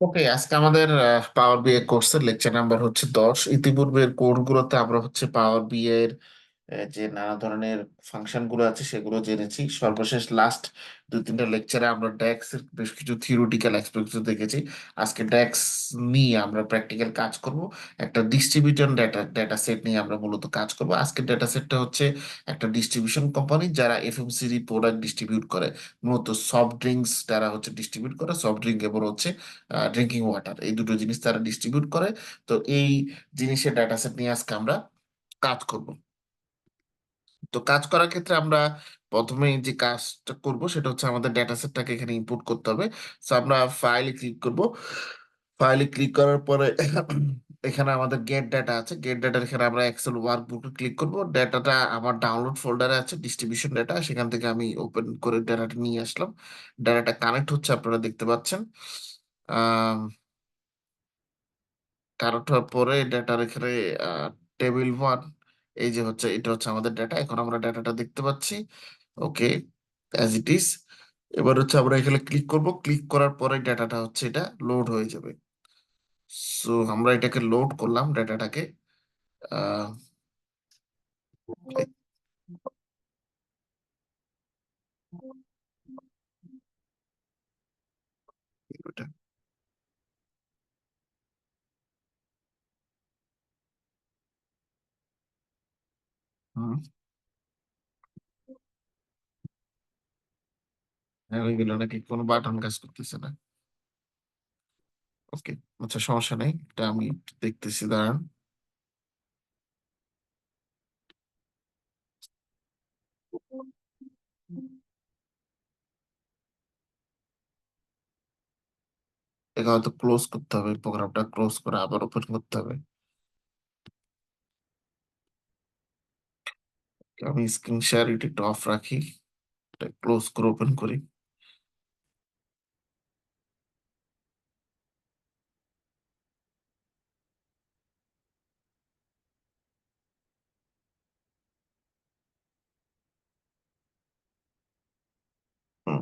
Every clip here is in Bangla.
ওকে আজকে আমাদের পাওয়ার বিএ কোর্সের লেকচার নাম্বার হচ্ছে দশ। ইতিপূর্বের কোর্সগুলোতে আমরা হচ্ছে পাওয়ার বিএ এর যে নানা ধরনের ফাংশনগুলো আছে সেগুলো জেনেছি। সর্বশেষ লাস্ট দুই তিনটা লেকচারে আমরা ড্যাক্স এর বেশ কিছু থিওরিটিক্যাল এক্সপেরিয়েন্স দেখেছি। আজকে ড্যাক্স নিয়ে আমরা প্র্যাকটিক্যাল কাজ করব। একটা ডিস্ট্রিবিউশন ডেটা ডেটা সেট নিয়ে আমরা মূলত কাজ করব। আজকের ডেটা সেটটা হচ্ছে একটা ডিস্ট্রিবিউশন কোম্পানি যারা এফএমসিজি প্রোডাক্ট ডিস্ট্রিবিউট করে। মূলত সফট ড্রিঙ্কস তারা হচ্ছে ডিস্ট্রিবিউট করে। সফট ড্রিঙ্ক এবং হচ্ছে ড্রিঙ্কিং ওয়াটার এই দুটো জিনিস তারা ডিস্ট্রিবিউট করে। তো এই জিনিসের ডাটা সেট নিয়ে আজকে আমরা কাজ করব। তো কাজ করার ক্ষেত্রে আমরা প্রথমে যে কাজটা করব সেটা হচ্ছে আমাদের ডেটা সেটটাকে এখানে ইনপুট করতে হবে। তো আমরা ফাইলে ক্লিক করব। ফাইলে ক্লিক করার পরে এখানে আমাদের গেট ডাটা আছে। গেট ডাটা এখানে আমরা এক্সেল ওয়ার্কবুকে ক্লিক করব। ডেটাটা আমার ডাউনলোড ফোল্ডারে আছে ডিস্ট্রিবিউশন ডেটা সেখান থেকে আমি ওপেন করে ডাটাটা নিয়ে আসলাম। ডাটাটা কানেক্ট হচ্ছে, আপনারা দেখতে পাচ্ছেন। কানেক্ট হওয়ার পরে ডাটার এখানে টেবিল ওয়ান এই যে হচ্ছে, এটা হচ্ছে আমাদের ডেটা এখন আমরা ডেটাটা দেখতে পাচ্ছি। ওকে অ্যাজ ইট ইজ এবার হচ্ছে আমরা এখানে ক্লিক করব। ক্লিক করার পরে ডেটাটা হচ্ছে এটা লোড হয়ে যাবে। সো আমরা এটাকে লোড করলাম ডাটাটাকে আহ এটা হুম হ্যাঁ, হয়ে নাকি কোনো বাটন কাজ করতেছে না। ওকে আচ্ছা সমস্যা নেই। এটা আমি দেখতেছি দাঁড়ান। এটা হয়তো ক্লোজ করতে হবে প্রোগ্রামটা ক্লোজ করে আবার ওপেন করতে হবে। আমি স্ক্রিন শেয়ার এটা একটু অফ রাখি এটা ক্লোজ করে ওপেন করি হুম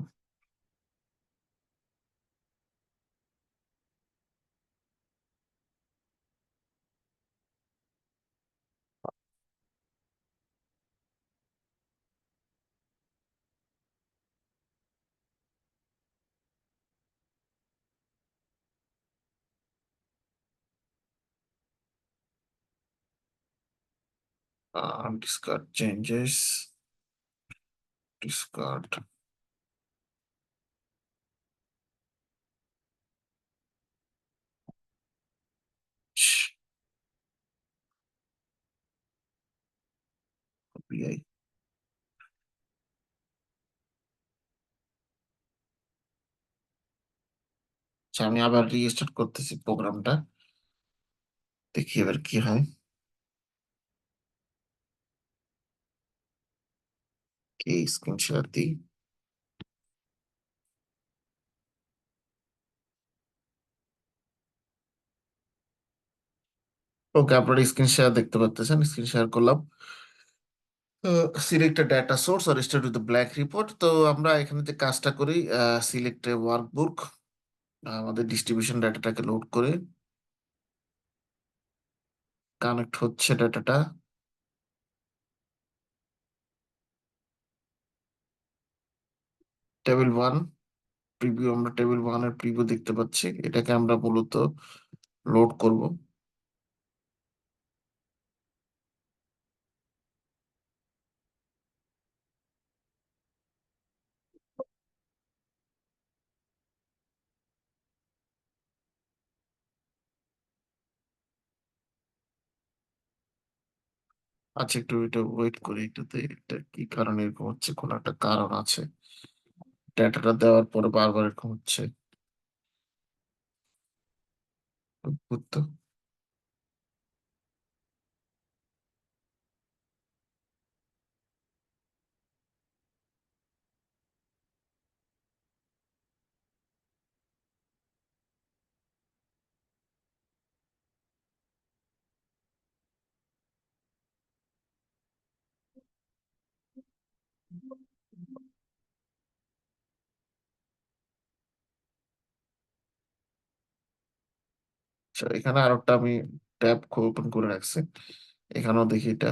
uh, discard changes. Discard. API আচ্ছা আমি আবার রিস্টার্ট করতেছি প্রোগ্রামটা দেখি এবার কি হয়। কি স্ক্রিন শেয়ার দিই ওকে আপনারা স্ক্রিন শেয়ার দেখতে পাচ্ছেন স্ক্রিন শেয়ার করলাম সিলেক্ট ডাটা সোর্স আর স্টার্ট উইথ ব্ল্যাক রিপোর্ট তো আমরা এখানে যে কাজটা করি সিলেক্ট ওয়ার্কবুক আমাদের ডিস্ট্রিবিউশন ডাটাটাকে লোড করে কানেক্ট হচ্ছে ডাটাটা টেবিল ওয়ান প্রিভিউ আমরা টেবিল ওয়ানের প্রিভিউ দেখতে পাচ্ছি। এটাকে আমরা মূলত লোড করব। আচ্ছা একটু এটা ওয়েট করি। এটাতে এটা কি কারণে এরকম হচ্ছে? কোনো একটা কারণ আছে। ডাটাটা দেওয়ার পরে বারবার এরকম হচ্ছে। অদ্ভুত আচ্ছা এখানে আরেকটা আমি ট্যাব ওপেন করে রাখছি। এখানেও দেখি এটা।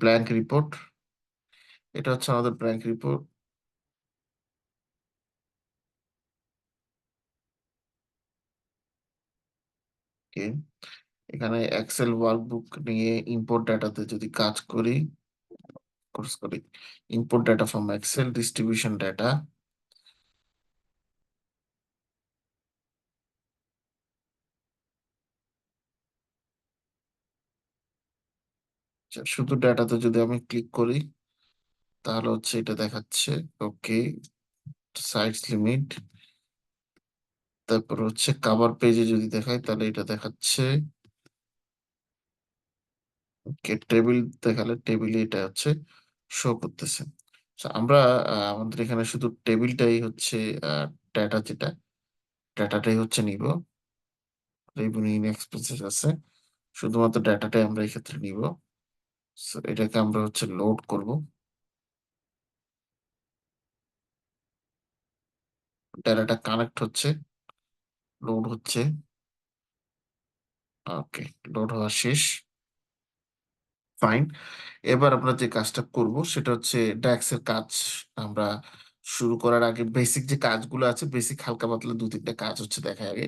ব্ল্যাঙ্ক রিপোর্ট এটা হচ্ছে আমাদের ব্ল্যাঙ্ক রিপোর্ট এখানে এক্সেল ওয়ার্কবুক নিয়ে ইম্পোর্ট ডাটাতে যদি কাজ করি কোর্স করি import data from Excel distribution data শুধু ডাটাতে যদি আমি ক্লিক করি, তাহলে হচ্ছে এটা দেখাচ্ছে। ওকে সাইটস লিমিট তারপর হচ্ছে কাভার পেজে যদি দেখাই, তাহলে এটা দেখাচ্ছে। ওকে টেবিল দেখালে টেবিলে এটা হচ্ছে শো করতেছে। আমরা আমাদের এখানে শুধু টেবিলটাই হচ্ছে ডাটা যেটা ডাটাটাই হচ্ছে নিব। রেভিনিউ এক্সপেন্সেস আছে। শুধুমাত্র ডাটাটাই আমরা এই ক্ষেত্রে নিব। So, এটাকে আমরা হচ্ছে লোড করব। ডাটাটা কানেক্ট হচ্ছে লোড হচ্ছে। ওকে লোড হওয়া শেষ। ফাইন এবার আমরা যে কাজটা করব সেটা হচ্ছে ড্যাক্স কাজ আমরা শুরু করার আগে বেসিক যে কাজগুলো আছে বেসিক হালকা পাতলা দু তিনটা কাজ হচ্ছে দেখা আগে।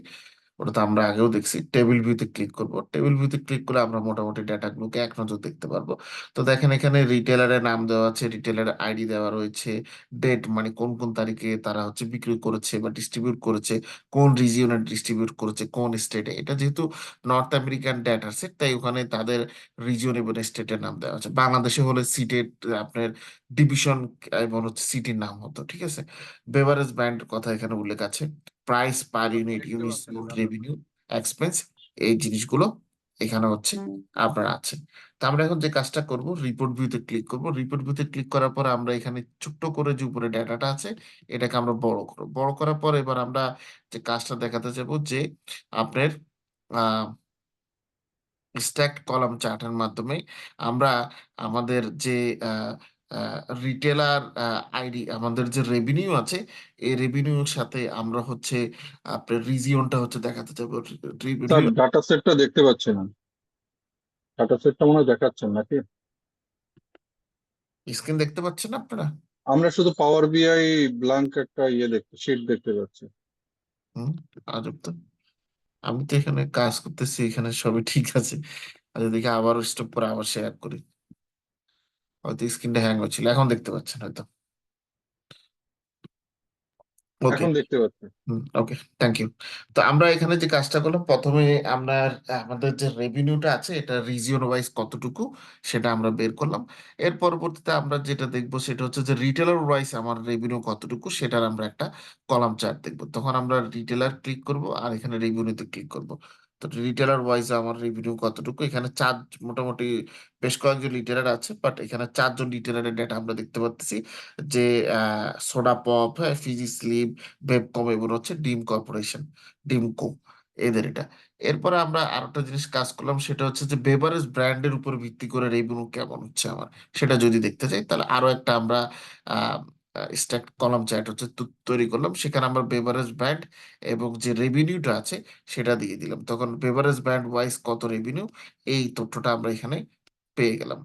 ওটা তো আমরা আগেও দেখছি। টেবিল ভিউতে ক্লিক করব। টেবিল ভিউতে ক্লিক করে আমরা মোটামুটি ডাটাগুলোকে এক নজর দেখতে পারব। তো দেখেন এখানে রিটেলারের নাম দেওয়া আছে রিটেলারের আইডি দেওয়া রয়েছে ডেট মানে কোন কোন তারিখে তারা হচ্ছে বিক্রি করেছে বা ডিস্ট্রিবিউট করেছে, কোন রিজিয়নে ডিস্ট্রিবিউট করেছে, কোন স্টেটে এটা যেহেতু নর্থ আমেরিকান ডেটা সেট তাই ওখানে তাদের রিজিয়ন এবং স্টেটের নাম দেওয়া আছে। বাংলাদেশে হলে সিটেট আপনার ডিভিশন এবং হচ্ছে সিটির নাম হতো, ঠিক আছে? বেভারেজ ব্র্যান্ড কথা এখানে উল্লেখ আছে। Price per unit unit revenue expense এই জিনিসগুলো এখানে হচ্ছে আপনার আছে। তো আমরা এখন যে কাজটা করব রিপোর্ট ভিউতে ক্লিক করব। রিপোর্ট ভিউতে ক্লিক করার পর আমরা এখানে ছোট্ট করে যে উপরে ডাটাটা আছে এটাকে আমরা বড় করব। বড় করার পর এবার আমরা যে কাজটা দেখাতে যাব যে আপনার আহ স্ট্যাক কলাম চার্টের মাধ্যমে আমরা আমাদের যে রিটেলার আইডি আমাদের যে রেভিনিউ আছে এই রেভিনিউর সাথে আমরা হচ্ছে আপনার রিজিয়নটা হচ্ছে দেখাতে স্যার ডাটা সেটটা দেখতে পাচ্ছি না। ডাটা সেটটা মনে হয় দেখাচ্ছেন নাকি? স্ক্রিন দেখতে পাচ্ছেন আপনারা? আমরা শুধু পাওয়ার বিআই ব্ল্যাঙ্ক একটা ইয়ে দেখতে শিট দেখতে পাচ্ছি। হুম আজব তো। আমি তো এখানে কাজ করতেছি এখানে সবই ঠিক আছে। আচ্ছা দেখি আবার স্টপ করে আবার শেয়ার করি। হয়তো স্ক্রিনটা হ্যাং হচ্ছিল। এখন দেখতে পাচ্ছেন হয়তো। ওকে এখন দেখতে পাচ্ছি। ওকে থ্যাংক ইউ তো আমরা এখানে যে কাজটা করলাম প্রথমে আমরা আমাদের যে রেভিনিউটা আছে এটা রিজিয়ন ওয়াইজ কতটুকু সেটা আমরা বের করলাম। এর পরবর্তীতে আমরা যেটা দেখব সেটা হচ্ছে যে রিটেলার ওয়াইজ আমার রেভিনিউ কতটুকু সেটার আমরা একটা কলাম চার্ট দেখব। তখন আমরা রিটেলার ক্লিক করব আর এখানে রেভিনিউতে ক্লিক করব। তো রিটেলার ওয়াইজ আমার রেভিনিউ কতটুকু? এখানে চার মোটামুটি বেশ কয়েকজন রিটেলার আছে বাট এখানে চারজন রিটেলারের ডেটা আমরা দেখতে পাচ্ছি যে সোডা পপ হ্যাঁ ফিজি স্লিপ বেবকম এবং হচ্ছে ডিম কর্পোরেশন ডিমকো এদের এটা। এরপরে আমরা আরেকটা জিনিস কাজ করলাম, সেটা হচ্ছে যে বেভারেজ ব্র্যান্ডের উপর ভিত্তি করে রেভিনিউ কেমন হচ্ছে আমার, সেটা যদি দেখতে চাই, তাহলে আরও একটা আমরা স্ট্যাক কলাম চার্ট হচ্ছে তৈরি করলাম। সেখানে আমরা বেভারেজ ব্র্যান্ড এবং যে রেভিনিউটা আছে সেটা দিয়ে দিলাম। তখন বেভারেজ ব্র্যান্ড ওয়াইজ কত রেভিনিউ এই তথ্যটা আমরা এখানে পেয়ে গেলাম।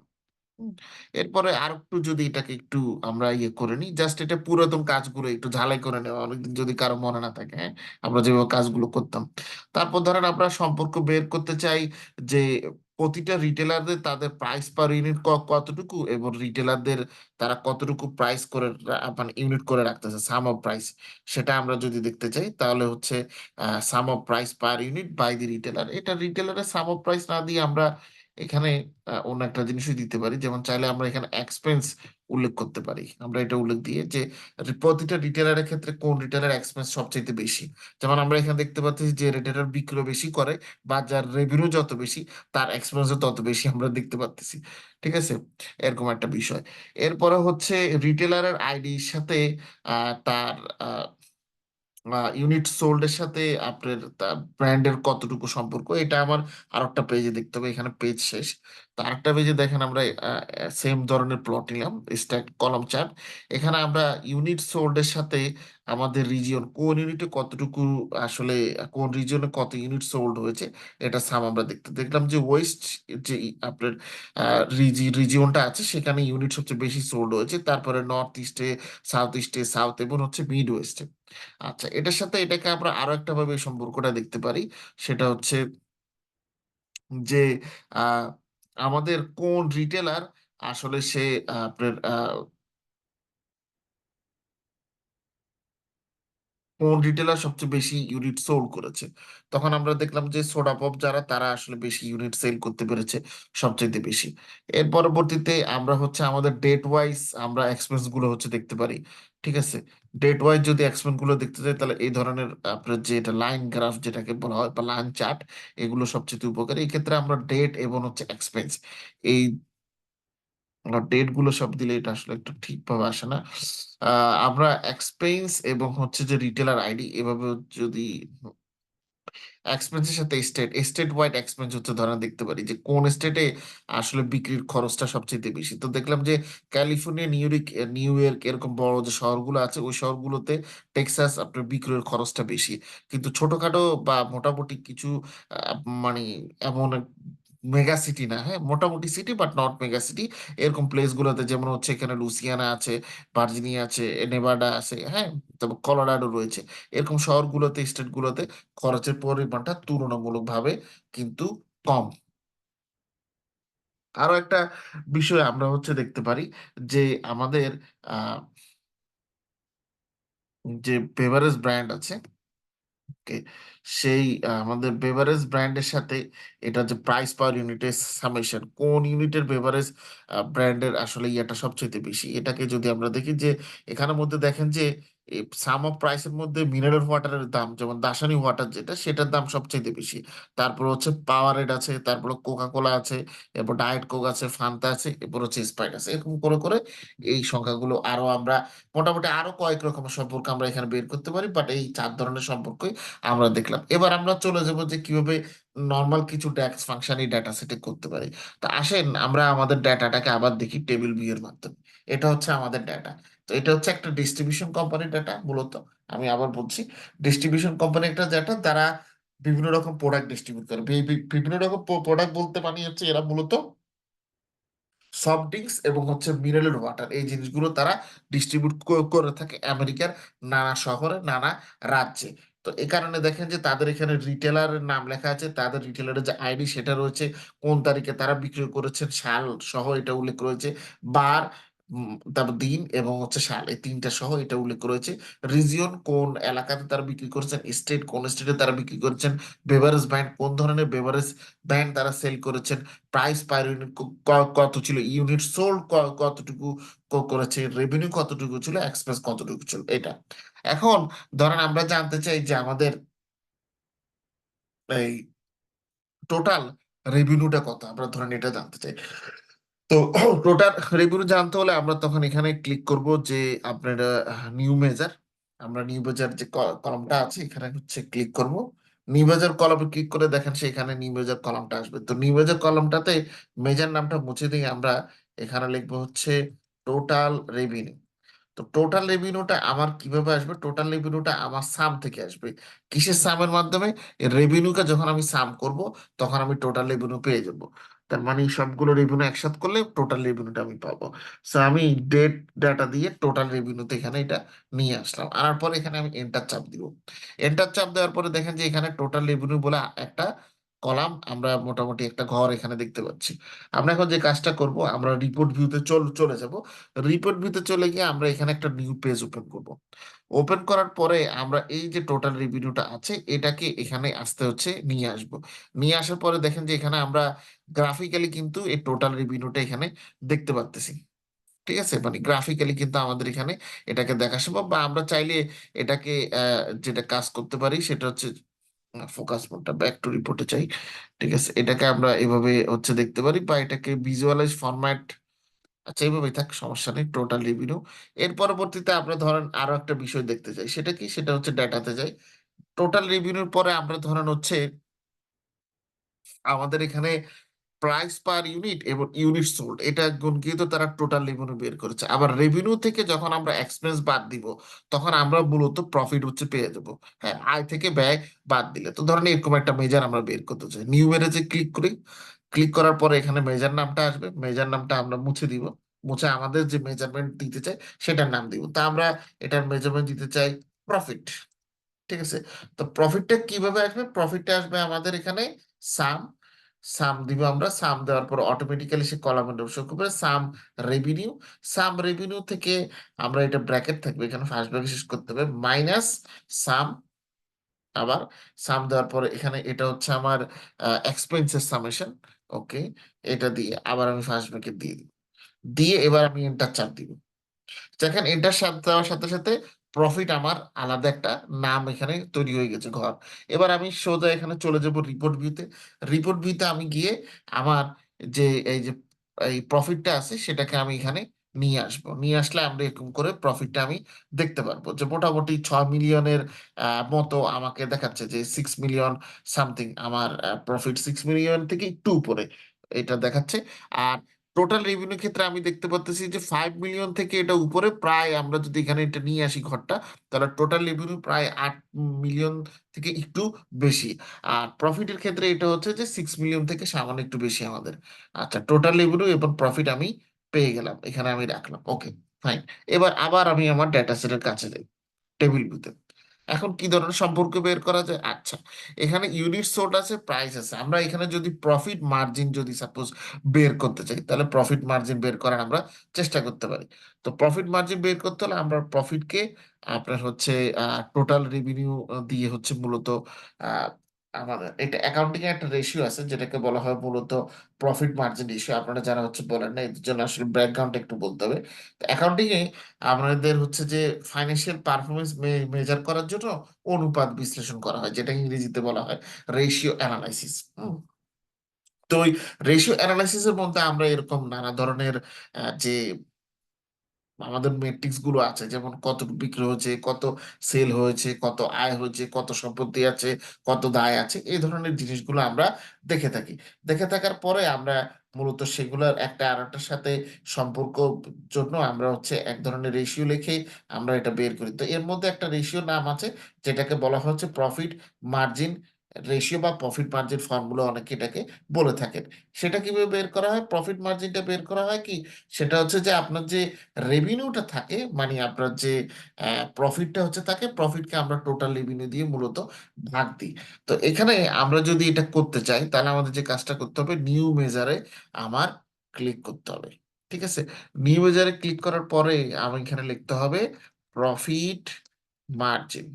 এরপরে আর একটু যদি এটাকে একটু আমরা ইয়ে করে নিই জাস্ট এটা পুরাতন কাজগুলো একটু ঝালাই করে নেওয়া। অনেকদিন যদি কারও মনে না থাকে হ্যাঁ আমরা যেভাবে কাজগুলো করতাম। তারপর ধরেন আমরা সম্পর্ক বের করতে চাই যে প্রতিটা রিটেলারদের তাদের প্রাইস পার ইউনিট কতটুকু এবং রিটেলারদের তারা কতটুকু প্রাইস করে মানে ইউনিট করে রাখতেছে সাম অফ প্রাইস সেটা আমরা যদি দেখতে চাই, তাহলে হচ্ছে sum of price per unit by the retailer এটা রিটেলারের সাম অফ প্রাইস না দিয়ে আমরা এখানে অন্য একটা জিনিসই দিতে পারি। যেমন চাইলে আমরা এখানে এক্সপেন্স উল্লেখ করতে পারি। আমরা এটা উল্লেখ দিয়ে যে, প্রতিটা রিটেলারের ক্ষেত্রে কোন রিটেলার এক্সপেন্স সবচেয়ে বেশি? যেমন আমরা এখানে দেখতে পাচ্ছি যে রিটেলার বিক্রি বেশি করে বা যার রেভিনিউ যত বেশি, তার এক্সপেন্সও তত বেশি আমরা দেখতে পাচ্ছি ঠিক আছে? এরকম একটা বিষয়। এরপরে হচ্ছে রিটেলারের আইডির সাথে তার ইউনিট সোল্ডের সাথে আপনার ব্র্যান্ডের কতটুকু সম্পর্ক, এটা আমার আর একটা পেজে দেখতে হবে, এখানে পেজ শেষ। আরেকটা পেজে দেখেন আমরা সেম ধরনের প্লট নিলাম স্ট্যাক কলাম চার্ট এখানে আমরা ইউনিট সোল্ডের সাথে আমাদের রিজিয়ন কোন ইউনিটে কতটুকু আসলে কোন রিজিয়নে কত ইউনিট সোল্ড হয়েছে এটা সাম আমরা দেখতে দেখলাম যে ওয়েস্ট যে আপনার রিজিয়নটা আছে সেখানে ইউনিট সবচেয়ে বেশি সোল্ড হয়েছে তারপরে নর্থ ইস্টে সাউথ ইস্টে সাউথ এবং হচ্ছে মিড ওয়েস্টে আচ্ছা এটার সাথে এটাকে আমরা আরও একটা ভাবে সম্পর্কটা দেখতে পারি সেটা হচ্ছে যে আহ, আমাদের কোন রিটেলার আসলে সে আপনার আহ, কোন রিটেলার সবচেয়ে বেশি ইউনিট সোল্ড করেছে? তখন আমরা দেখলাম যে সোডা পপ যারা, তারা আসলে বেশি ইউনিট সেল করতে পেরেছে সবচেয়ে বেশি। এর পরবর্তীতে আমরা হচ্ছে আমাদের ডেট ওয়াইজ আমরা এক্সপেন্সগুলো হচ্ছে দেখতে পারি, ঠিক আছে? ডেট ওয়াইজ যদি এক্সপেন্সগুলো দেখতে চাই তাহলে এই ধরনের আপনার যে এটা লাইন গ্রাফ যেটাকে বলা হয় বা লাইন চার্ট এগুলো সবচেয়ে উপকারী। এই ক্ষেত্রে আমরা ডেট এবং হচ্ছে এক্সপেন্স এই ডেটগুলো সব দিলে এটা আসলে একটু ঠিকভাবে আসে না। আমরা এক্সপেন্স এবং হচ্ছে যে রিটেলার আইডি এভাবে যদি এক্সপেন্সের সাথে স্টেট স্টেট ওয়াইড এক্সপেন্স হচ্ছে ধরেন দেখতে পারি যে কোন স্টেটে আসলে বিক্রির খরচটা সবচেয়ে বেশি। তো দেখলাম যে California New York New York এরকম বড় যে শহরগুলো আছে ওই শহরগুলোতে টেক্সাস আপনার বিক্রির খরচটা বেশি। কিন্তু ছোটখাটো বা মোটামুটি কিছু মানে এমন মেগা সিটি না হ্যাঁ? মোটামুটি city but not mega city. এরকম প্লেস গুলোতে যেমন হচ্ছে এখানে লুসিয়ানা আছে ভার্জিনিয়া আছে, নেভাডা আছে হ্যাঁ? তারপর কলোরাডো রয়েছে। এরকম শহরগুলোতে স্টেট গুলোতে খরচের পরিমাণটা তুলনামূলকভাবে কিন্তু কম। আরও একটা বিষয় আমরা হচ্ছে দেখতে পারি যে আমাদের যে বেভারেজ ব্র্যান্ড আছে সেই আমাদের বেভারেজ ব্র্যান্ডের সাথে এটা যে প্রাইস পাওয়ার ইউনিটের সামেশন কোন ইউনিটের বেভারেজ ব্র্যান্ডের আসলে ইয়েটা সবচেয়ে বেশি? এটাকে যদি আমরা দেখি যে, এখানের মধ্যে দেখেন যে সাম অফ প্রাইসের মধ্যে মিনারেল ওয়াটারের দাম, যেমন দাসানি ওয়াটার যেটা, সেটার দাম সবচেয়ে বেশি। তারপর হচ্ছে পাওয়ারেড আছে, তারপর কোকা কোলা আছে, এরপর ডায়েট কোক আছে ফান্তা আছে, এরপর হচ্ছে স্প্রাইট আছে। এরকম করে করে এই সংখ্যাগুলো আরও আমরা মোটামুটি আরও কয়েক রকমের সম্পর্ক আমরা এখানে বের করতে পারি বাট এই চার ধরনের সম্পর্কই আমরা দেখলাম। এবার আমরা চলে যাব যে কীভাবে নর্মাল কিছু ড্যাক্স ফাংশন এই ডাটা সেটে করতে পারি। তো আসেন, আমরা আমাদের ডাটাটাকে আবার দেখি টেবিলের মাধ্যমে। এটা হচ্ছে আমাদের ডাটা তো এটা হচ্ছে একটা ডিস্ট্রিবিউশন কোম্পানির ডাটা মূলত। আমি আবার বলছি ডিস্ট্রিবিউশন কোম্পানি একটা ডাটা তারা বিভিন্ন রকম প্রোডাক্ট ডিস্ট্রিবিউট করে। বিভিন্ন রকম প্রোডাক্ট বলতে মানে হচ্ছে এরা মূলত সফট ড্রিঙ্কস এবং হচ্ছে মিনারেল ওয়াটার এই জিনিসগুলো তারা ডিস্ট্রিবিউট করে থাকে আমেরিকার নানা শহরে, নানা রাজ্যে। তো এই কারণে দেখেন যে তাদের এখানে রিটেলারের নাম লেখা আছে, তাদের রিটেলারের যে আইডি সেটা রয়েছে, কোন তারিখে তারা বিক্রি করেছেন, সাল সহ এটা উল্লেখ রয়েছে। বার তারপর দিন এবং হচ্ছে সাল, এই তিনটা সহ এটা উল্লেখ রয়েছে। রিজিয়ন কোন এলাকাতে তারা বিক্রি করেছেন? স্টেট কোন স্টেটে তারা বিক্রি করেছেন? বেভারেজ ব্যান্ড কোন ধরনের বেভারেজ ব্যান্ড তারা সেল করেছেন? প্রাইস পার ইউনিট কত ছিল? ইউনিট সোল্ড কতটুকু করেছে? রেভিনিউ কতটুকু ছিল? এক্সপেন্স কতটুকু ছিল? এটা। এখন ধরেন আমরা জানতে চাই যে আমাদের এই টোটাল রেভিনিউটা কত? আমরা ধরেন এটা জানতে চাই। তো টোটাল রেভিনিউ জানতে হলে আমরা তখন এখানে ক্লিক করব যে আপনার নিউ মেজার। আমরা নিউ মেজার যে কলমটা আছে এখানে হচ্ছে ক্লিক করব। নিউ মেজার কলমে ক্লিক করে দেখেন সেখানে নিউ মেজার কলমটা আসবে। তো নিউ মেজার কলমটাতে মেজার নামটা মুছে দিয়ে আমরা এখানে লিখব হচ্ছে টোটাল রেভিনিউ। তো টোটাল রেভিনিউটা আমার কীভাবে আসবে? টোটাল রেভিনিউটা আমার সাম থেকে আসবে। কিসের সামের মাধ্যমে? রেভিনিউকে যখন আমি সাম করব, তখন আমি টোটাল রেভিনিউ পেয়ে যাব। তার মানে সবগুলো রেভিনিউ একসাথে করলে টোটাল রেভিনিউটা আমি পাবো। সো আমি ডেট ডাটা দিয়ে টোটাল রেভিনিউতে এখানে এটা নিয়ে আসলাম। আনার পরে এখানে আমি এন্টার চাপ দিব। এন্টার চাপ দেওয়ার পরে দেখেন যে এখানে টোটাল রেভিনিউ বলে একটা কলাম, আমরা মোটামুটি একটা ঘর এখানে দেখতে পাচ্ছি। আমরা এখন যে কাজটা করব, আমরা রিপোর্ট ভিউতে চল, চলে যাব। রিপোর্ট ভিউতে চলে গিয়ে আমরা এখানে একটা নিউ পেজ ওপেন করব। ওপেন করার পরে আমরা এই যে টোটাল রেভিনিউটা আছে, এটাকে এখানে আসতে হচ্ছে নিয়ে আসব। নিয়ে আসার পরে দেখেন যে এখানে আমরা গ্রাফিক্যালি কিন্তু এই টোটাল রেভিনিউটা এখানে দেখতে পাচ্তেছি ঠিক আছে? মানে গ্রাফিক্যালি কিন্তু আমাদের এখানে এটাকে দেখা সম্ভব বা আমরা চাইলে এটাকে যেটা কাজ করতে পারি সেটা হচ্ছে ফোকাস মোডটা ব্যাক টু রিপোর্টে চাই ঠিক আছে? এটাকে আমরা এভাবে হচ্ছে দেখতে পারি বা এটাকে ভিজুয়ালাইজ ফরম্যাট আচ্ছা এইভাবেই থাক, সমস্যা নেই টোটাল রেভিনিউ এর পরবর্তীতে আমরা ধরেন আরও একটা বিষয় দেখতে চাই। সেটা কি? সেটা হচ্ছে ডাটাতে যাই। টোটাল রেভিনিউর পরে আমরা ধরেন হচ্ছে আমাদের এখানে প্রাইস পার ইউনিট এবং ইউনিট সোল্ড এটা গুণ দিয়ে তো তারা টোটাল রেভিনিউ বের করেছে। আবার রেভিনিউ থেকে যখন আমরা এক্সপেন্স বাদ দিব, তখন আমরা মূলত প্রফিট হচ্ছে পেয়ে যাব। হ্যাঁ আয় থেকে ব্যয় বাদ দিলে। তো ধরেন এরকম একটা মেজার আমরা বের করতে চাই। নিউ মেরেজে ক্লিক করি ক্লিক করার পরে এখানে মেজার নামটা আসবে। মেজার নামটা আমরা মুছে দিব। মুছে আমাদের যে মেজারমেন্ট দিতে চাই, সেটার নাম দিব। তা আমরা এটার মেজারমেন্ট দিতে চাই প্রফিট ঠিক আছে? তো প্রফিটটা কীভাবে আসবে? প্রফিটটা আসবে আমাদের এখানে সাম সাম দিব আমরা সাম দেওয়ার পর অটোমেটিক্যালি সে কলামের করবে সাম রেভিনিউ সাম রেভিনিউ থেকে আমরা এটা ব্র্যাকেট থাকবে, এখানে ফার্স্ট ব্র্যাকেট শেষ করতে হবে মাইনাস সাম আবার সাম দেওয়ার পরে এখানে এটা হচ্ছে আমার এক্সপেন্সের সামেশন ওকে এটা দিয়ে আবার আমি ফার্স্ট ব্র্যাকেট দিয়ে দিব। দিয়ে এবার আমি এন্টার চাপ দিব। দেখেন এন্টার সাথে দেওয়ার সাথে সাথে প্রফিট আমার আলাদা একটা নাম এখানে তৈরি হয়ে গেছে ঘর। এবার আমি সোজা এখানে চলে যাব রিপোর্ট ভিউতে রিপোর্ট ভিউতে আমি গিয়ে আমার যে এই যে, এই প্রফিটটা আছে সেটাকে আমি এখানে নিয়ে আসব। নিয়ে আসলে আমরা এরকম করে প্রফিটটা আমি দেখতে পারব। যে মোটামুটি ছয় মিলিয়নের মতো আমাকে দেখাচ্ছে যে সিক্স মিলিয়ন সামথিং আমার প্রফিট সিক্স মিলিয়ন থেকে একটু উপরে এটা দেখাচ্ছে। আর টোটাল রেভিনিউ ক্ষেত্রে আমি দেখতে পাচ্ছি যে ফাইভ মিলিয়ন থেকে এটা উপরে প্রায় আমরা যদি এখানে এটা নিয়ে আসি ঘরটা, তাহলে টোটাল রেভিনিউ প্রায় আট মিলিয়ন থেকে একটু বেশি। আর প্রফিটের ক্ষেত্রে এটা হচ্ছে যে সিক্স মিলিয়ন থেকে সামান্য একটু বেশি আমাদের। আচ্ছা টোটাল রেভিনিউ এবং প্রফিট আমি পেয়ে গেলাম, এখানে আমি রাখলাম ওকে ফাইন এবার আবার আমি আমার ডেটা সেটের কাছে যাই টেবিল ভিউতে এখন কি ধরনের সম্পর্ক বের করা যায়? আচ্ছা এখানে ইউনিট সোল্ড আছে প্রাইস আছে। আমরা এখানে যদি প্রফিট মার্জিন যদি সাপোজ বের করতে চাই, তাহলে প্রফিট মার্জিন বের করার আমরা চেষ্টা করতে পারি। তো প্রফিট মার্জিন বের করতে হলে আমরা প্রফিটকে আপনার হচ্ছে টোটাল রেভিনিউ দিয়ে হচ্ছে মূলত আমাদের। এটা অ্যাকাউন্টিং এ একটা রেশিও আছে, যেটাকে বলা হয় মূলত প্রফিট মার্জিন রেশিও আপনারা যারা হচ্ছে বলেন না এর জন্য আসলে ব্যাকগ্রাউন্ড একটু বলতে হবে। অ্যাকাউন্টিং এ আমাদের হচ্ছে যে ফাইন্যান্সিয়াল পারফরমেন্স মেজার করার জন্য অনুপাত বিশ্লেষণ করা হয় যেটা ইংরেজিতে বলা হয় রেশিও অ্যানালাইসিস তো ওই রেশিও অ্যানালাইসিসের মধ্যে আমরা এরকম নানা ধরনের যে আমাদের মেট্রিক্সগুলো আছে, যেমন কত বিক্রি হয়েছে, কত সেল হয়েছে, কত আয় হয়েছে, কত সম্পত্তি আছে, কত দায় আছে, এই ধরনের জিনিসগুলো আমরা দেখে থাকি। দেখে থাকার পরে আমরা মূলত সেগুলোর একটা আর একটার সাথে সম্পর্ক জন্য আমরা হচ্ছে এক ধরনের রেশিও লিখে আমরা এটা বের করি। তো এর মধ্যে একটা রেশিও নাম আছে, যেটাকে বলা হচ্ছে প্রফিট মার্জিন রেশিও বা প্রফিট মার্জিন ফর্মুলা অনেকে এটাকে বলে থাকেন। সেটা কীভাবে বের করা হয়? প্রফিট মার্জিনটা বের করা হয় কি? সেটা হচ্ছে যে আপনার যে রেভিনিউটা থাকে মানে আপনার যে প্রফিটটা হচ্ছে থাকে প্রফিটকে আমরা টোটাল রেভিনিউ দিয়ে মূলত ভাগ দিই। তো এখানে আমরা যদি এটা করতে চাই, তাহলে আমাদের যে কাজটা করতে হবে নিউ মেজারে আমার ক্লিক করতে হবে। ঠিক আছে? নিউ মেজারে ক্লিক করার পরে আমি এখানে লিখতে হবে প্রফিট মার্জিন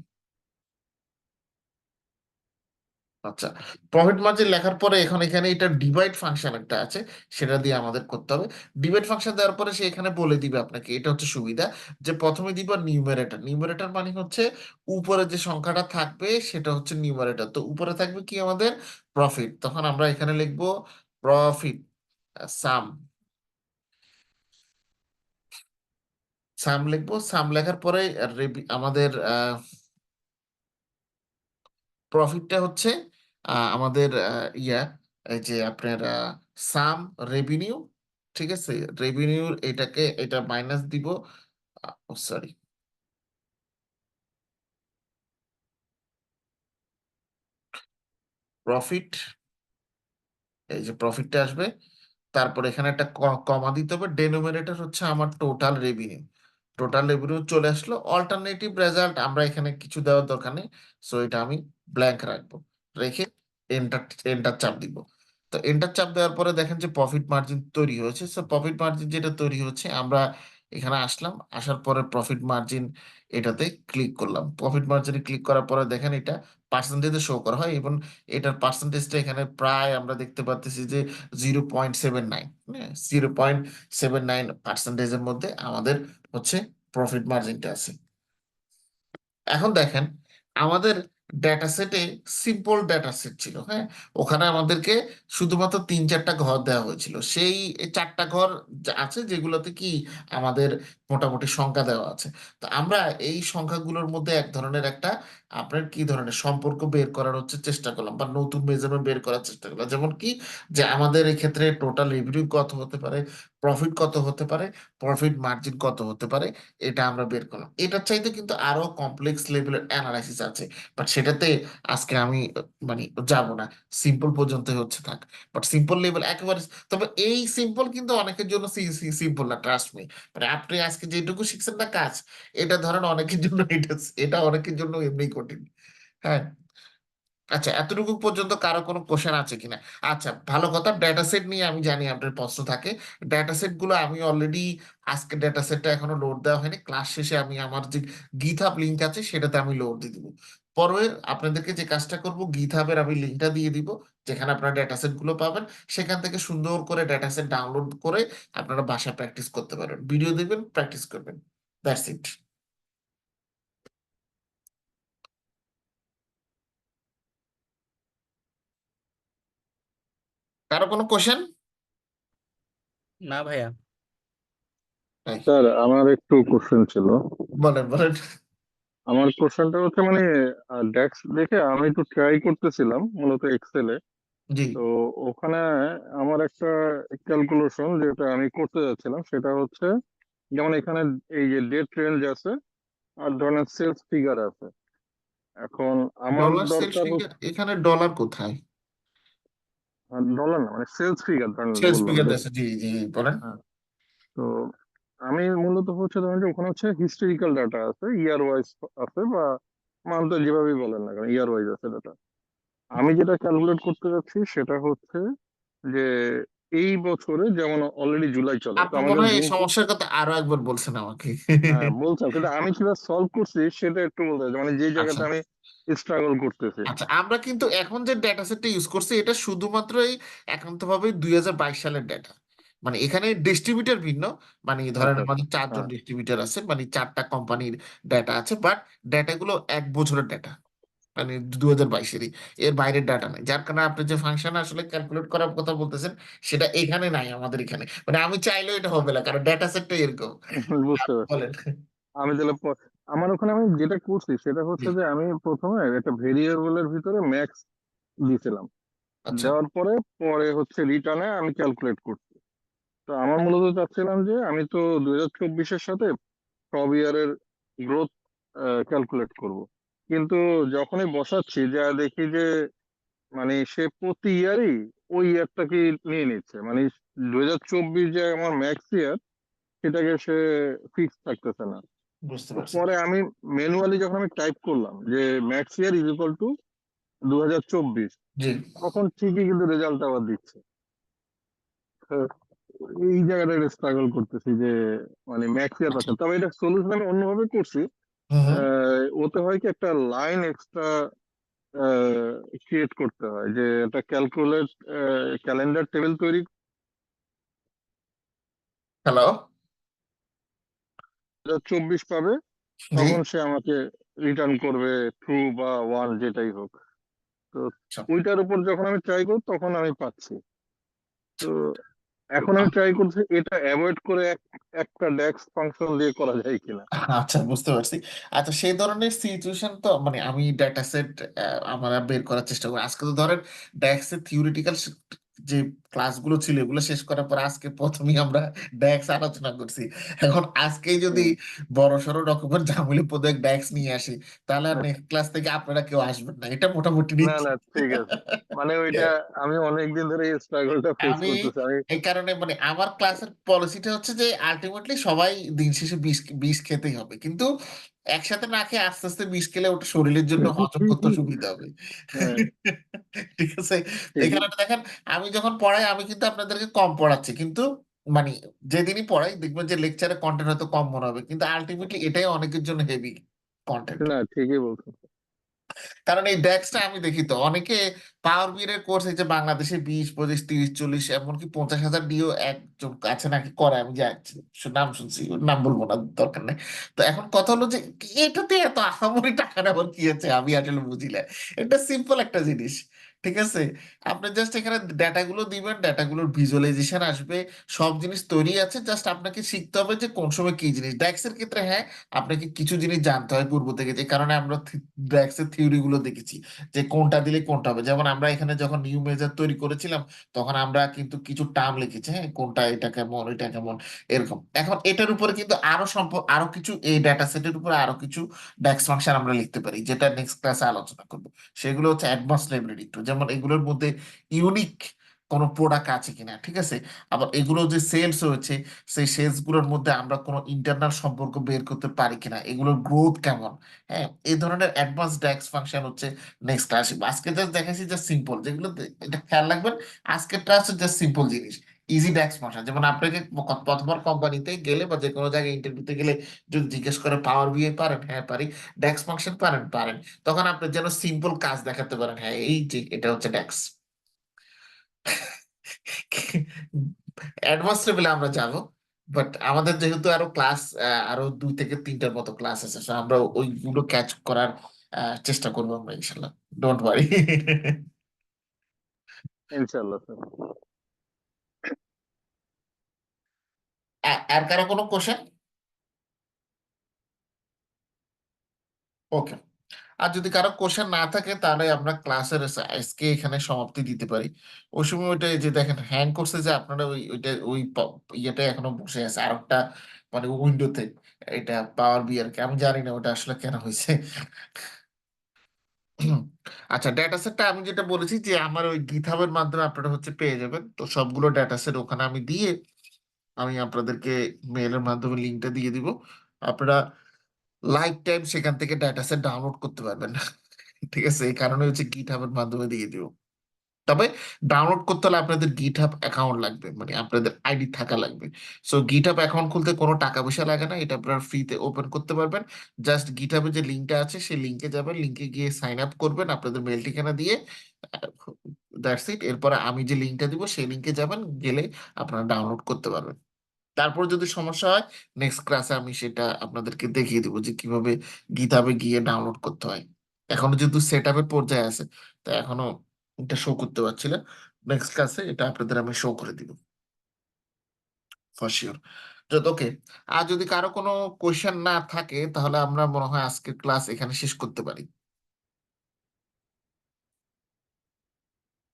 আচ্ছা প্রফিট মার্জিন লেখার পরে এখন এখানে এটা ডিভাইড ফাংশন একটা আছে, সেটা দিয়ে আমাদের করতে হবে। ডিভাইড ফাংশন দেওয়ার পরে সে এখানে বলে দিবে আপনাকে, এটা হচ্ছে সুবিধা, যে প্রথমে দিব নিউমারেটর নিউমারেটর মানে হচ্ছে উপরে যে সংখ্যাটা থাকবে, সেটা হচ্ছে নিউমারেটর তো উপরে থাকবে কি আমাদের? প্রফিট তখন আমরা এখানে লিখব প্রফিট সাম সাম লিখব সাম লেখার পরে আমাদের প্রফিটটা হচ্ছে আমাদের ইয়া, এই যে আপনার সাম রেভিনিউ, ঠিক আছে? রেভিনিউর এটাকে, এটা মাইনাস দিব সরি। প্রফিট, এই যে প্রফিটটা আসবে, তারপর এখানে একটা কমা দিতে হবে, ডেনোমিনেটর হচ্ছে আমার টোটাল রেভিনিউ। টোটাল রেভিনিউ চলে আসলো, অল্টারনেটিভ রেজাল্ট আমরা এখানে কিছু দেওয়ার দরকার নেই, সো এটা আমি ব্ল্যাঙ্ক রাখব। রেখে এন্টার এন্টার চাপ দিব। তো এন্টার চাপ দেওয়ার পরে দেখেন যে প্রফিট মার্জিন তৈরি হয়েছে। সো প্রফিট মার্জিন যেটা তৈরি হচ্ছে, আমরা এখানে আসলাম, আসার পরে প্রফিট মার্জিন এটাতে ক্লিক করলাম। প্রফিট মার্জিনে ক্লিক করার পরে দেখেন এটা পার্সেন্টেজে শো করা হয় এবং এটার পার্সেন্টেজটা এখানে প্রায় আমরা দেখতে পাচ্ছি যে zero point seven nine zero point seven nine পার্সেন্টেজের মধ্যে আমাদের হচ্ছে প্রফিট মার্জিনটা আছে। এখন দেখেন, আমাদের ডেটা সেটে সিম্পল ডেটা সেট ছিল হ্যাঁ? ওখানে আমাদেরকে শুধুমাত্র তিন চারটা ঘর দেওয়া হয়েছিল। সেই চারটা ঘর আছে, যেগুলোতে কি আমাদের মোটামুটি সংখ্যা দেওয়া আছে। তো আমরা এই সংখ্যাগুলোর মধ্যে এক ধরনের একটা আপনার কি ধরনের সম্পর্ক বের করার হচ্ছে চেষ্টা করলাম বা নতুন মেজারমেন্ট বের করার চেষ্টা করলাম। যেমন কি যে আমাদের এক্ষেত্রে টোটাল রেভিনিউ কত হতে পারে প্রফিট কত হতে পারে? প্রফিট মার্জিন কত হতে পারে? এটা আমরা বের করলাম। এটার চাইতে কিন্তু আরও কমপ্লেক্স লেভেলের অ্যানালাইসিস আছে। বাট সেটাতে আজকে আমি মানে যাব না। সিম্পল পর্যন্ত হচ্ছে থাক। বাট সিম্পল লেভেল একেবারে, তবে এই সিম্পল কিন্তু অনেকের জন্য সিম্পল না ট্রাস্ট মি মানে আপনি আজকে যেটুকু শিখছেন না কাজ, এটা ধরেন অনেকের জন্য, এটা এটা অনেকের জন্য এমনি কঠিন। হ্যাঁ? আচ্ছা এতটুকু পর্যন্ত কারও কোনো কোশ্চেন আছে কিনা? আচ্ছা ভালো কথা ডেটা সেট নিয়ে আমি জানি আপনার প্রশ্ন থাকে। ডেটা সেটগুলো আমি অলরেডি আজকে ডেটা সেটটা এখনও লোড দেওয়া হয়নি। ক্লাস শেষে আমি আমার যে গিটহাব লিঙ্ক আছে, সেটাতে আমি লোড দিয়ে দিব। পরে আপনাদেরকে যে কাজটা করব গিটহাবের আমি লিংকটা দিয়ে দিব, যেখানে আপনারা ডেটা সেটগুলো পাবেন। সেখান থেকে সুন্দর করে ডেটা সেট ডাউনলোড করে আপনারা বাসায় প্র্যাকটিস করতে পারবেন ভিডিও দেখবেন প্র্যাকটিস করবেন। দ্যাটস ইট কারও কোনো কোশ্চেন না ভাইয়া। স্যার আমার একটু কোশ্চেন ছিল। বলেন বলেন। আমার কোশ্চেনটা হচ্ছে মানে ডেক্স দেখে আমি একটু ট্রাই করতেছিলাম মূলত এক্সেলে জি। তো ওখানে আমার একটা ক্যালকুলেশন যেটা আমি করতে যাচ্ছিলাম সেটা হচ্ছে যেমন এখানে এই যে ডেট রেঞ্জ আছে আর ধরনের সেলস ফিগার আছে। এখন আমার ডলার সেলস দরকার ফিগার এখানে ডলার কোথায়? ডলার না মানে সেলস ফিগার ধরেন সেলস ফিগার আছে জি জি বলেন। তো আমি মূলত হচ্ছে ধরেন যে ওখানে হচ্ছে হিস্টোরিক্যাল ডাটা আছে ইয়ার ওয়াইজ আছে বা মান্থ যেভাবেই বলেন না কেন ইয়ার ওয়াইজ আছে ডাটা আমি যেটা ক্যালকুলেট করতে যাচ্ছি সেটা হচ্ছে যে এই বছরে যেমন অলরেডি জুলাই চলে তো আপনি মনে হয় এই সমস্যার কথা আরও একবার বলছেন আমাকে। হ্যাঁ বলছেন কিন্তু আমি কীভাবে সলভ করছি সেটা একটু বলতে চাই মানে যে জায়গাতে আচ্ছা আমি স্ট্রাগল করতেছি। আচ্ছা আমরা কিন্তু এখন যে ডেটা সেটটা ইউজ করছি এটা শুধুমাত্র এই একান্তভাবে দুই হাজার বাইশ সালের ডেটা মানে এখানে ডিস্ট্রিবিউটর ভিন্ন মানে ধরেন আচ্ছা আমাদের চারজন হ্যাঁ ডিস্ট্রিবিউটর আছে মানে চারটা কোম্পানির ডেটা আছে বাট ডেটাগুলো এক বছরের ডেটা মানে দু হাজার বাইশেরই। এর বাইরের ডাটা নাই। যার কারণে আপনি যে ফাংশন আসলে ক্যালকুলেট করার কথা বলতেছেন সেটা এখানে নাই আমাদের এখানে। মানে আমি চাইলেও এটা হবে না কারণ ডেটা সেটটা এরকম। বলেন। আমি তাহলে আমার ওখানে আমি যেটা করছি সেটা হচ্ছে যে আমি প্রথমে একটা ভেরিয়েবলের ভিতরে ম্যাক্স দিয়েছিলাম। আচ্ছা। দেওয়ার পরে পরে হচ্ছে রিটার্নে আমি ক্যালকুলেট করছি। তো আমার মূলত চাচ্ছিলাম যে আমি তো দুই হাজার চব্বিশের সাথে সব ইয়ারের গ্রোথ ক্যালকুলেট করব। কিন্তু যখনই বসাচ্ছি যা দেখি যে মানে সে প্রতি ইয়ারই ওই ইয়ারটাকে নিয়ে নিচ্ছে। মানে দুই হাজার চব্বিশ যে আমার ম্যাক্স ইয়ার সেটাকে সে ফিক্স থাকতেছে না। বুঝতে পারছি। পরে আমি ম্যানুয়ালি যখন আমি টাইপ করলাম যে max year is equal to দু হাজার চব্বিশ জি। তখন ঠিকই কিন্তু রেজাল্ট আবার দিচ্ছে। এই জায়গাটা স্ট্রাগল করতেছি যে মানে ম্যাক্স ইয়ার আচ্ছা পাচ্ছে তবে এটা সলিউশন আমি অন্যভাবে করছি। ওতে হয় কি একটা লাইন এক্সট্রা ক্রিয়েট করতে হয়। যে একটা ক্যালকুলেট ক্যালেন্ডার টেবিল তৈরি হ্যালো চব্বিশ পাবে তখন সে আমাকে রিটার্ন করবে ট্রু বা ওয়ান যেটাই হোক। তো আচ্ছা। ওইটার উপর যখন আমি ট্রাই করি তখন আমি পাচ্ছি। তো এখন আমি ট্রাই করছি এটা অ্যাভয়েড করে এক- একটা ডেক্স ফাংশন দিয়ে করা যায় কিনা। আচ্ছা বুঝতে পারছি। আচ্ছা সেই ধরনের সিচুয়েশন তো মানে আমি ডেটা সেট আমরা বের করার চেষ্টা করি। আজকে তো ধরেন ডেক্সের থিওরিটিক্যাল যে ক্লাসগুলো ছিল এগুলো শেষ করার পর আজকে প্রথমেই আমরা ডেক্স আলোচনা করছি। এখন আজকেই যদি বড় সড়ো রকমের ঝামেলি পদক ডেক্স নিয়ে আসি তাহলে আর নেক্সট ক্লাস থেকে আপনারা কেউ আসবেন না। এটা মোটামুটি না না ঠিক আছে। মানে ওইটা আমি অনেকদিন ধরে এই স্ট্রাগলটা ফেস করতেছি আমি এই কারণে মানে আমার ক্লাসের পলিসিটা হচ্ছে যে আলটিমেটলি সবাই দিন শেষে বিষ বিষ খেতেই হবে। কিন্তু একসাথে না খেয়ে আস্তে আস্তে বিষ খেলে ওটা শরীরের জন্য হজম করতে সুবিধা হবে। হ্যাঁ। ঠিক আছে? এখানে দেখেন আমি যখন পড়াই আমি কিন্তু আপনাদেরকে কম পড়াচ্ছি। কিন্তু মানে যেদিনই পড়াই দেখবেন যে লেকচারে কন্টেন্ট হয়তো কম মনে হবে। কিন্তু আলটিমেটলি এটাই অনেকের জন্য হেভি কন্টেন্ট না ঠিকই বলছো কারণ এই ডেক্সটা আমি দেখি তো অনেকে পাওয়ার বিএর কোর্স এই যে বাংলাদেশে বিশ পঁচিশ তিরিশ চল্লিশ এমনকি পঞ্চাশ হাজার ডিও একজন আছে নাকি করে আমি যাচ্ছি। নাম শুনছি নাম বলব না দরকার নেই। তো এখন কথা হলো যে এটাতে এত আহামরি টাকা নেওয়ার কি আছে? আমি আসলে বুঝি না। এটা সিম্পল একটা জিনিস। ঠিক আছে? আপনি জাস্ট এখানে ডেটাগুলো দিবেন ডেটাগুলোর ভিজুয়ালাইজেশন আসবে, সব জিনিস তৈরি আছে জাস্ট আপনাকে শিখতে হবে যে কোন সময় কি জিনিস। ড্যাক্সের ক্ষেত্রে হ্যাঁ আপনাকে কিছু জিনিস জানতে হয় পূর্ব থেকে, যে কারণে আমরা ড্যাক্সের থিওরি গুলো দেখেছি, যে কোনটা দিলে কোনটা হবে। যেমন আমরা এখানে যখন নিউ মেজার তৈরি করেছিলাম, তখন আমরা কিন্তু কিছু টার্ম লিখেছি হ্যাঁ কোনটা এটা কেমন এটা কেমন, এরকম। এখন এটার উপরে কিন্তু আরও সম্পর্ক আরও কিছু এই ডাটা সেটের উপরে আরও কিছু ড্যাক্স ফাংশন আমরা লিখতে পারি, যেটা নেক্সট ক্লাসে আলোচনা করব। সেগুলো হচ্ছে অ্যাডভান্স লেভেলের একটু যেমন এগুলোর মধ্যে ইউনিক কোনো প্রোডাক্ট আছে কিনা, ঠিক আছে? আবার এগুলো যে সেলস হয়েছে সেই সেলসগুলোর মধ্যে আমরা কোনো ইন্টারনাল সম্পর্ক বের করতে পারি কিনা, এগুলোর গ্রোথ কেমন? হ্যাঁ এই ধরনের অ্যাডভান্স ড্যাক্স ফাংশন হচ্ছে নেক্সট ক্লাস আজকে জাস্ট দেখাচ্ছি জাস্ট সিম্পল যেগুলো এটা খেয়াল রাখবেন আজকেরটা হচ্ছে জাস্ট সিম্পল জিনিস ইজি ড্যাক্স ফাংশন যেমন আপনাকে প্রথমবার কোম্পানিতে গেলে বা যে কোনো জায়গায় ইন্টারভিউতে গেলে যদি জিজ্ঞেস করে পাওয়ার বিয়ে পারেন হ্যাঁ পারি ড্যাক্স ফাংশন পারেন পারেন। তখন আপনি যেন সিম্পল কাজ দেখাতে পারেন হ্যাঁ এই যে এটা হচ্ছে ড্যাক্স অ্যাডভান্স লেভেলে আমরা যাব বাট আমাদের যেহেতু আরও ক্লাস আরও দুই থেকে তিনটার মতো ক্লাস আছে আমরা ওইগুলো ক্যাচ করার চেষ্টা করব আমরা ইনশাল্লাহ। ডোন্ট ওয়ারি ইনশাল্লাহ আর কারও কোনো কোশ্চেন ওকে আর যদি কারও কোশ্চেন না থাকে, তাহলে আমরা ক্লাসের আজকে এখানে সমাপ্তি দিতে পারি। ওই সময় ওইটা যে দেখেন হ্যাং করছে যে আপনারা ওই, ওইটা, ওই ইয়েটা এখনও বসে আছে। আর একটা মানে উইন্ডোতে এটা পাওয়ার বিআর আমি জানি না ওটা আসলে কেন হয়েছে। আচ্ছা ডেটা সেটটা আমি যেটা বলেছি যে আমার ওই গিটহাবের মাধ্যমে আপনারা হচ্ছে পেয়ে যাবেন। তো সবগুলো ডেটা সেট ওখানে আমি দিয়ে আমি আপনাদেরকে মেইলের মাধ্যমে লিঙ্কটা দিয়ে দিব। আপনারা লাইফ টাইম সেখান থেকে ডেটা সেট ডাউনলোড করতে পারবেন ঠিক আছে? এই কারণে হচ্ছে গিটহাবের মাধ্যমে দিয়ে দিব তবে ডাউনলোড করতে হলে আপনাদের গিটহাব অ্যাকাউন্ট লাগবে মানে আপনাদের আইডি থাকা লাগবে। সো গিটহাব অ্যাকাউন্ট খুলতে কোনো টাকা পয়সা লাগে না, এটা আপনারা ফ্রিতে ওপেন করতে পারবেন। জাস্ট গিটহাবের যে লিঙ্কটা আছে, সেই লিঙ্কে যাবেন লিঙ্কে গিয়ে সাইন আপ করবেন, আপনাদের মেল ঠিকানা দিয়ে। দ্যাটস ইট এরপরে আমি যে লিঙ্কটা দিব, সেই লিঙ্কে যাবেন, গেলে আপনারা ডাউনলোড করতে পারবেন। তারপর যদি সমস্যা হয় নেক্সট ক্লাসে আমি সেটা আপনাদেরকে দেখিয়ে দিব যে কীভাবে গিটহাবে গিয়ে ডাউনলোড করতে হয়। এখনও যেহেতু সেট আপের পর্যায়ে আছে, তো এখনও এটা শো করতে পারছি না। নেক্সট ক্লাসে এটা আপনাদের আমি শো করে দিব। ওকে আর যদি কারও কোনো কোয়েশ্চেন না থাকে, তাহলে আমরা মনে হয় আজকের ক্লাস এখানে শেষ করতে পারি।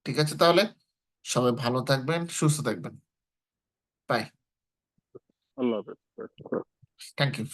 ঠিক আছে তাহলে? সবাই ভালো থাকবেন, সুস্থ থাকবেন। বাই আল্লাহ হাফেজ থ্যাংক ইউ